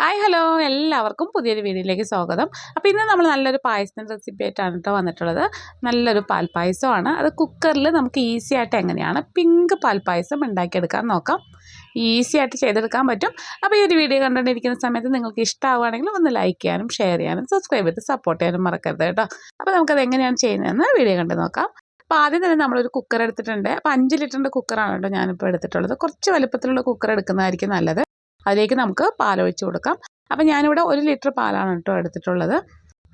Hi hello എല്ലാവർക്കും പുതിയൊരു വീഡിയോയിലേക്ക് സ്വാഗതം. അപ്പോൾ ഇന്ന് നമ്മൾ നല്ലൊരു പായസത്തിന്റെ റെസിപ്പി ആയിട്ടാണ് കേട്ടോ വന്നിട്ടുള്ളത്. നല്ലൊരു പാൽപ്പായസമാണ്. അത് കുക്കറിൽ നമുക്ക് ഈസി ആയിട്ട് എങ്ങനെയാണ് പിങ്ക് പാൽപ്പായസം ഉണ്ടാക്കിയെടുക്കാൻ നോക്കാം. ഈസി ആയിട്ട് ചെയ്തെടുക്കാൻ പറ്റും. അപ്പോൾ ഈ ഒരു വീഡിയോ കണ്ടുകൊണ്ടിരിക്കുന്ന സമയത്ത് നിങ്ങൾക്ക് ഇഷ്ടമാവുകയാണെങ്കിൽ ഒന്ന് ലൈക്ക് ചെയ്യാനും ഷെയർ ചെയ്യാനും സബ്സ്ക്രൈബ് ചെയ്ത് സപ്പോർട്ട് ചെയ്യാനും മറക്കരുത് കേട്ടോ അപ്പോൾ നമുക്കത് എങ്ങനെയാണ് ചെയ്യുന്നതെന്ന് വീഡിയോ കണ്ട് നോക്കാം. അപ്പോൾ ആദ്യം തന്നെ നമ്മളൊരു കുക്കർ എടുത്തിട്ടുണ്ട്. അപ്പോൾ അഞ്ച് ലിറ്ററിന്റെ കുക്കറാണ് കേട്ടോ ഞാനിപ്പോൾ എടുത്തിട്ടുള്ളത്. കുറച്ച് വലുപ്പത്തിലുള്ള കുക്കർ എടുക്കുന്നതായിരിക്കും നല്ലത്. അതിലേക്ക് നമുക്ക് പാലൊഴിച്ച് കൊടുക്കാം. അപ്പം ഞാനിവിടെ ഒരു ലിറ്റർ പാലാണ് കേട്ടോ എടുത്തിട്ടുള്ളത്.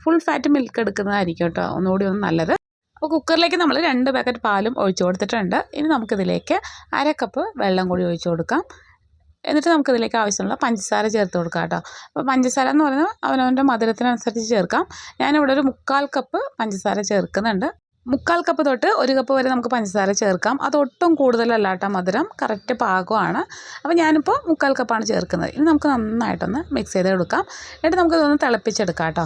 ഫുൾ ഫാറ്റ് മിൽക്ക് എടുക്കുന്നതായിരിക്കും കേട്ടോ ഒന്നുകൂടി ഒന്ന് നല്ലത്. അപ്പോൾ കുക്കറിലേക്ക് നമ്മൾ രണ്ട് പാക്കറ്റ് പാലും ഒഴിച്ചു കൊടുത്തിട്ടുണ്ട്. ഇനി നമുക്കിതിലേക്ക് അര കപ്പ് വെള്ളം കൂടി ഒഴിച്ചു കൊടുക്കാം. എന്നിട്ട് നമുക്കിതിലേക്ക് ആവശ്യമുള്ള പഞ്ചസാര ചേർത്ത് കൊടുക്കാം കേട്ടോ. അപ്പോൾ പഞ്ചസാര എന്ന് പറയുന്നത് അവനവന്റെ മധുരത്തിനനുസരിച്ച് ചേർക്കാം. ഞാനിവിടെ ഒരു മുക്കാൽ കപ്പ് പഞ്ചസാര ചേർക്കുന്നുണ്ട്. മുക്കാൽ കപ്പ് തൊട്ട് ഒരു കപ്പ് വരെ നമുക്ക് പഞ്ചസാര ചേർക്കാം. അതൊട്ടും കൂടുതലല്ല കേട്ടോ മധുരം കറക്റ്റ് പാകമാണ്. അപ്പോൾ ഞാനിപ്പോൾ മുക്കാൽ കപ്പാണ് ചേർക്കുന്നത്. ഇനി നമുക്ക് നന്നായിട്ടൊന്ന് മിക്സ് ചെയ്ത് എടുക്കാം. എന്നിട്ട് നമുക്കിതൊന്ന് തിളപ്പിച്ചെടുക്കാം കേട്ടോ.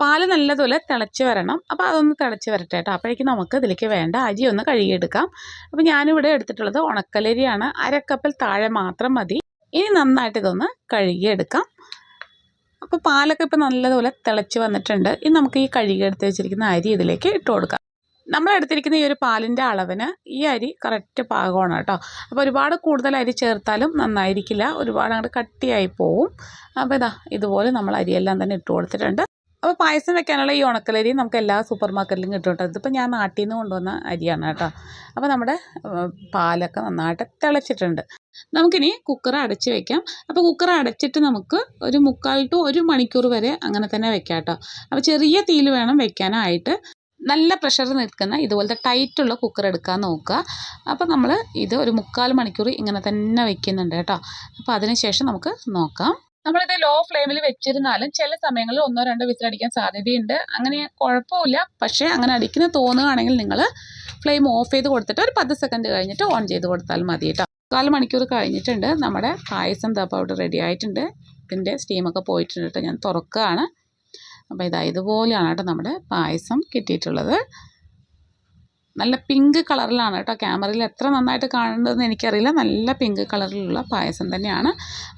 പാൽ നല്ലതുപോലെ തിളച്ച് വരണം. അപ്പോൾ അതൊന്ന് തിളച്ച് വരട്ടെ കേട്ടോ. അപ്പോഴേക്കും നമുക്ക് ഇതിലേക്ക് വേണ്ട അരി ഒന്ന് കഴുകിയെടുക്കാം. അപ്പോൾ ഞാനിവിടെ എടുത്തിട്ടുള്ളത് ഉണക്കലരിയാണ്. അരക്കപ്പിൽ താഴെ മാത്രം മതി. ഇനി നന്നായിട്ട് ഇതൊന്ന് കഴുകിയെടുക്കാം. അപ്പോൾ പാലൊക്കെ ഇപ്പോൾ നല്ലതുപോലെ തിളച്ച് വന്നിട്ടുണ്ട്. ഇനി നമുക്ക് ഈ കഴുകിയെടുത്ത് വെച്ചിരിക്കുന്ന അരി ഇതിലേക്ക് ഇട്ട് കൊടുക്കാം. നമ്മൾ എടുത്തിരിക്കുന്ന ഈ ഒരു പാലിന്റെ അളവിന് ഈ അരി കറക്റ്റ് പാകമാണ് കേട്ടോ. അപ്പോൾ ഒരുപാട് കൂടുതൽ അരി ചേർത്താലും നന്നായിരിക്കില്ല. ഒരുപാട് അങ്ങോട്ട് കട്ടിയായി പോവും. അപ്പോൾ ഇതാ ഇതുപോലെ നമ്മൾ അരിയെല്ലാം തന്നെ ഇട്ട് കൊടുത്തിട്ടുണ്ട്. അപ്പോൾ പായസം വെക്കാനുള്ള ഈ ഉണക്കലരി നമുക്ക് എല്ലാ സൂപ്പർ മാർക്കറ്റിലും കിട്ടും കേട്ടോ. ഇതിപ്പോൾ ഞാൻ നാട്ടിൽ നിന്ന് കൊണ്ടുവന്ന അരിയാണ് കേട്ടോ. അപ്പോൾ നമ്മുടെ പാലൊക്കെ നന്നായിട്ട് തിളച്ചിട്ടുണ്ട്. നമുക്കിനി കുക്കർ അടച്ച് വെക്കാം. അപ്പോൾ കുക്കർ അടച്ചിട്ട് നമുക്ക് ഒരു മുക്കാൽ ടു ഒരു മണിക്കൂർ വരെ അങ്ങനെ തന്നെ വെക്കാം കേട്ടോ. അപ്പോൾ ചെറിയ തീയിൽ വേണം വെക്കാനായിട്ട്. നല്ല പ്രഷർ നിൽക്കുന്ന ഇതുപോലത്തെ ടൈറ്റുള്ള കുക്കർ എടുക്കാൻ നോക്കുക. അപ്പോൾ നമ്മൾ ഇത് ഒരു മുക്കാൽ മണിക്കൂർ ഇങ്ങനെ തന്നെ വെക്കുന്നുണ്ട് കേട്ടോ. അപ്പോൾ അതിനുശേഷം നമുക്ക് നോക്കാം. നമ്മളിത് ലോ ഫ്ലെയിമിൽ വെച്ചിരുന്നാലും ചില സമയങ്ങളിൽ ഒന്നോ രണ്ടോ വിസിലടിക്കാൻ സാധ്യതയുണ്ട്. അങ്ങനെ കുഴപ്പമില്ല. പക്ഷേ അങ്ങനെ അടിക്കുന്ന തോന്നുകയാണെങ്കിൽ നിങ്ങൾ ഫ്ലെയിം ഓഫ് ചെയ്ത് കൊടുത്തിട്ട് ഒരു പത്ത് സെക്കൻഡ് കഴിഞ്ഞിട്ട് ഓൺ ചെയ്ത് കൊടുത്താൽ മതി കേട്ടോ. കാൽ മണിക്കൂർ കഴിഞ്ഞിട്ടുണ്ട്. നമ്മുടെ പായസം തപ്പ അവിടെ റെഡി ആയിട്ടുണ്ട്. ഇതിന്റെ സ്റ്റീമൊക്കെ പോയിട്ടുണ്ട് കേട്ടോ. ഞാൻ തുറക്കുകയാണ്. അപ്പോൾ ഇതാ ഇതുപോലെയാണ് കേട്ടോ നമ്മുടെ പായസം കിട്ടിയിട്ടുള്ളത്. നല്ല പിങ്ക് കളറിലാണ് കേട്ടോ ക്യാമറയിൽ എത്ര നന്നായിട്ട് കാണേണ്ടതെന്ന് എനിക്കറിയില്ല. നല്ല പിങ്ക് കളറിലുള്ള പായസം തന്നെയാണ്.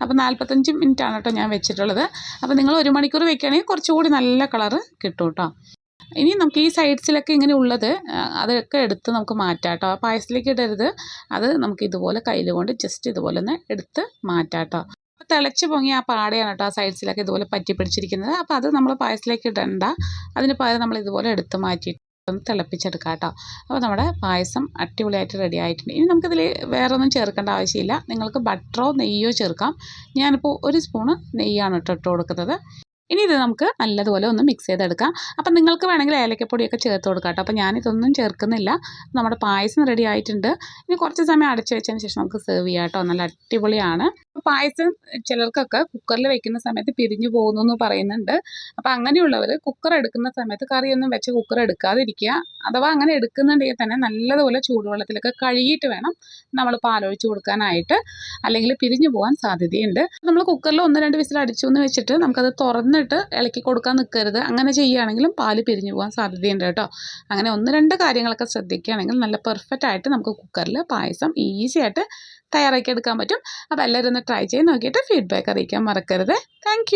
അപ്പോൾ നാൽപ്പത്തഞ്ച് ആണ് കേട്ടോ ഞാൻ വെച്ചിട്ടുള്ളത്. അപ്പോൾ നിങ്ങൾ ഒരു മണിക്കൂർ വെക്കുകയാണെങ്കിൽ കുറച്ചുകൂടി നല്ല കളറ് കിട്ടും കേട്ടോ. ഇനി നമുക്ക് ഈ സൈഡ്സിലൊക്കെ ഇങ്ങനെ ഉള്ളത് അതൊക്കെ എടുത്ത് നമുക്ക് മാറ്റാം കേട്ടോ. പായസത്തിലേക്ക് ഇടരുത്. അത് നമുക്ക് ഇതുപോലെ കയ്യിൽ കൊണ്ട് ജസ്റ്റ് ഇതുപോലെ ഒന്ന് എടുത്ത് മാറ്റാം കേട്ടോ. തിളച്ച് പൊങ്ങി ആ പാടയാണ് കേട്ടോ ആ സൈഡ്സിലൊക്കെ ഇതുപോലെ പറ്റി പിടിച്ചിരിക്കുന്നത്. അപ്പോൾ അത് നമ്മൾ പായസത്തിലേക്ക് ഇടണ്ട. അതിന് പകരം നമ്മൾ ഇതുപോലെ എടുത്ത് മാറ്റിയിട്ട് ഒന്ന് തിളപ്പിച്ചെടുക്കാം കേട്ടോ അപ്പോൾ നമ്മുടെ പായസം അടിപൊളിയായിട്ട് റെഡി ആയിട്ടുണ്ട്. ഇനി നമുക്കിതിൽ വേറെ ഒന്നും ചേർക്കേണ്ട ആവശ്യമില്ല. നിങ്ങൾക്ക് ബട്ടറോ നെയ്യോ ചേർക്കാം. ഞാനിപ്പോൾ ഒരു സ്പൂണ് നെയ്യാണ് കേട്ടോ ഇട്ട് കൊടുക്കുന്നത്. ഇനി ഇത് നമുക്ക് നല്ലതുപോലെ ഒന്ന് മിക്സ് ചെയ്തെടുക്കാം. അപ്പം നിങ്ങൾക്ക് വേണമെങ്കിൽ ഏലക്കപ്പൊടിയൊക്കെ ചേർത്ത് കൊടുക്കാം കേട്ടോ അപ്പം ഞാനിതൊന്നും ചേർക്കുന്നില്ല. നമ്മുടെ പായസം റെഡി ആയിട്ടുണ്ട്. ഇനി കുറച്ച് സമയം അടച്ചു വെച്ചതിന് ശേഷം നമുക്ക് സെർവ് ചെയ്യാം കേട്ടോ നല്ല അടിപൊളിയാണ്. പായസം ചിലർക്കൊക്കെ കുക്കറിൽ വെക്കുന്ന സമയത്ത് പിരിഞ്ഞു പോകുന്നു എന്ന് പറയുന്നുണ്ട്. അപ്പോൾ അങ്ങനെയുള്ളവർ കുക്കർ എടുക്കുന്ന സമയത്ത് കറിയൊന്നും വെച്ച് കുക്കർ എടുക്കാതിരിക്കുക. അഥവാ അങ്ങനെ എടുക്കുന്നുണ്ടെങ്കിൽ തന്നെ നല്ലതുപോലെ ചൂടുവെള്ളത്തിലൊക്കെ കഴുകിയിട്ട് വേണം നമ്മൾ പാലൊഴിച്ച് കൊടുക്കാനായിട്ട്. അല്ലെങ്കിൽ പിരിഞ്ഞു പോകാൻ സാധ്യതയുണ്ട്. നമ്മൾ കുക്കറിൽ ഒന്ന് രണ്ട് വിസിൽ അടിച്ചു എന്ന് വെച്ചിട്ട് നമുക്കത് തുറന്നിട്ട് ഇളക്കി കൊടുക്കാൻ നിൽക്കരുത് അങ്ങനെ ചെയ്യുകയാണെങ്കിലും പാൽ പിരിഞ്ഞു പോകാൻ സാധ്യതയുണ്ട് കേട്ടോ. അങ്ങനെ ഒന്ന് രണ്ട് കാര്യങ്ങളൊക്കെ ശ്രദ്ധിക്കുകയാണെങ്കിൽ നല്ല പെർഫെക്റ്റ് ആയിട്ട് നമുക്ക് കുക്കറിൽ പായസം ഈസി ആയിട്ട് തയ്യാറാക്കി എടുക്കാൻ പറ്റും. അപ്പോൾ എല്ലാവരും ഒന്ന് ട്രൈ ചെയ്ത് നോക്കിയിട്ട് ഫീഡ്ബാക്ക് അറിയിക്കാൻ മറക്കരുത്. താങ്ക്